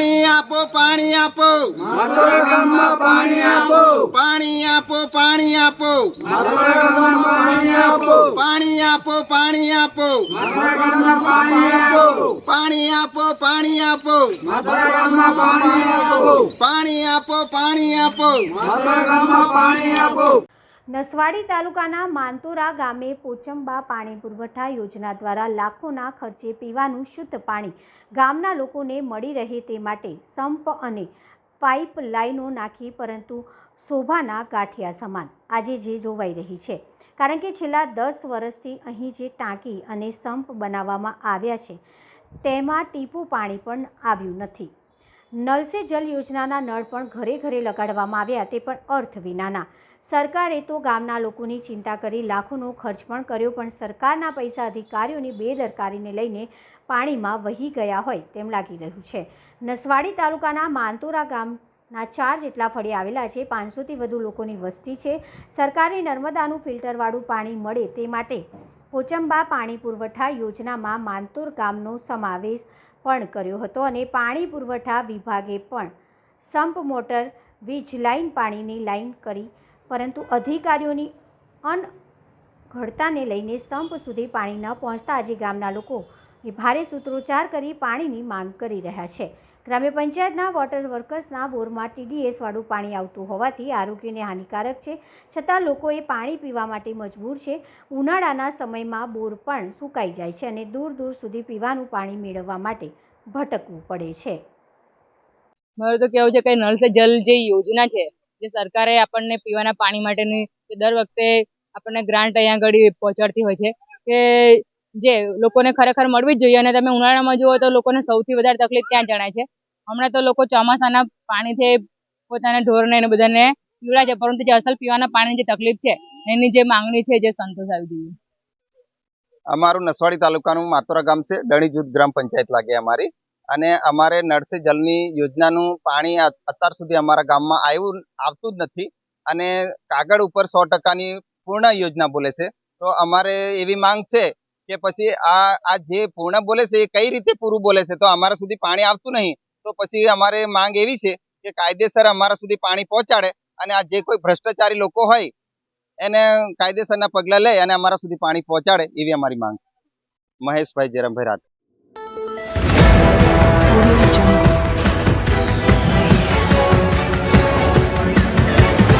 પાણી આપો પાણી આપો ગામમાં પાણી આપો પાણી આપો પાણી આપો ગામમાં પાણી આપો પાણી આપો પાણી આપો ગામમાં પાણી આપો પાણી આપો પાણી આપો ગામમાં પાણી આપો પાણી આપો પાણી આપો માધોરા ગામમાં પાણી આપો નસવાડી તાલુકાના માનતોરા ગામે પોચંબા પાણી પુરવઠા યોજના દ્વારા લાખોના ખર્ચે પીવાનું શુદ્ધ પાણી ગામના લોકોને મળી રહે તે માટે સંપ અને પાઇપ લાઈનો નાખી પરંતુ શોભાના ગાંઠિયા સમાન આજે જે જોવાઈ રહી છે. કારણ કે છેલ્લા દસ વર્ષથી અહીં જે ટાંકી અને સંપ બનાવવામાં આવ્યા છે, તેમાં ટીપું પાણી પણ આવ્યું નથી. નલ સે જલ યોજનાના નળ પણ ઘરે ઘરે લગાડવામાં આવ્યા તે પણ અર્થ વિનાના. સરકારે તો ગામના લોકોની ચિંતા કરી લાખોનો ખર્ચ પણ કર્યો, પણ સરકારના પૈસા અધિકારીઓની બેદરકારીને લઈને પાણીમાં વહી ગયા હોય તેમ લાગી રહ્યું છે. નસવાડી તાલુકાના માનતોરા ગામના ચાર જેટલા ફળી આવેલા છે. પાંચસોથી વધુ લોકોની વસ્તી છે. સરકારે નર્મદાનું ફિલ્ટરવાળું પાણી મળે તે માટે પોચંબા પાણી પુરવઠા યોજનામાં માનતોર ગામનો સમાવેશ પણ કર્યો હતો અને પાણી પુરવઠા વિભાગે પણ સંપ મોટર, વીજ લાઇન પાણીની લાઇન કરી, પરંતુ અધિકારીઓની અનઘડતાને લઈને સંપ સુધી પાણી ન પહોંચતા આજે ગામના લોકો એ ભારે સૂત્રોચ્ચાર કરી પાણીની માંગ કરી રહ્યા છે. ગ્રામ્ય પંચાયતના વોટર વર્કર્સના બોરમાં ટીડીએસવાળું પાણી આવતું હોવાથી આરોગ્યને હાનિકારક છે. છતાં લોકોએ પાણી પીવા માટે મજબૂર છે. ઉનાળાના સમયમાં બોર પણ સુકાઈ જાય છે અને દૂર દૂર સુધી પીવાનું પાણી મેળવવા માટે ભટકવું પડે છે. મારે તો કેવું છે કે નળ સે જલ જે યોજના છે, જે સરકારે આપણને પીવાના પાણી માટેની દર વખતે આપણને ગ્રાન્ટ અહીંયા આગળ પહોંચાડતી હોય છે, કે જે લોકોને ખરેખર મળવી જ જોઈએ અને તમે ઉનાળામાં જુઓ તો લોકોને સૌથી વધારે તકલીફ ત્યાં જણાય છે? હમણાં તો લોકો ચોમાસાના પાણીથી પોતાના ઢોરને એને બધાને પીવડાવે છે, પરંતુ જે અસલ પીવાના પાણીની જે તકલીફ છે, એની જે માંગણી છે જે સંતોષાવી જોઈએ અમારું નસવાડી તાલુકાનું માતોરા ગામ છે, ડણી ગ્રામ પંચાયત લાગે અમારી. અને અમારે નળસે જલની યોજનાનું પાણી અત્યાર સુધી અમારા ગામમાં આવ્યું આવતું જ નથી. અને કાગળ ઉપર સો ટકાની પૂર્ણ યોજના બોલે છે. તો અમારે એવી માંગ છે કે પછી આ આ જે પૂર્ણ બોલે છે એ કઈ રીતે પૂરું બોલે છે? તો અમારા સુધી પાણી આવતું નહીં. તો પછી અમારે માંગ એવી છે કે કાયદેસર અમારા સુધી પાણી પહોંચાડે અને આ જે કોઈ ભ્રષ્ટાચારી લોકો હોય, એને કાયદેસરના પગલાં લઈ અને અમારા સુધી પાણી પહોંચાડે એવી અમારી માંગ મહેશભાઈ જયરામભાઈ રાઠોડ.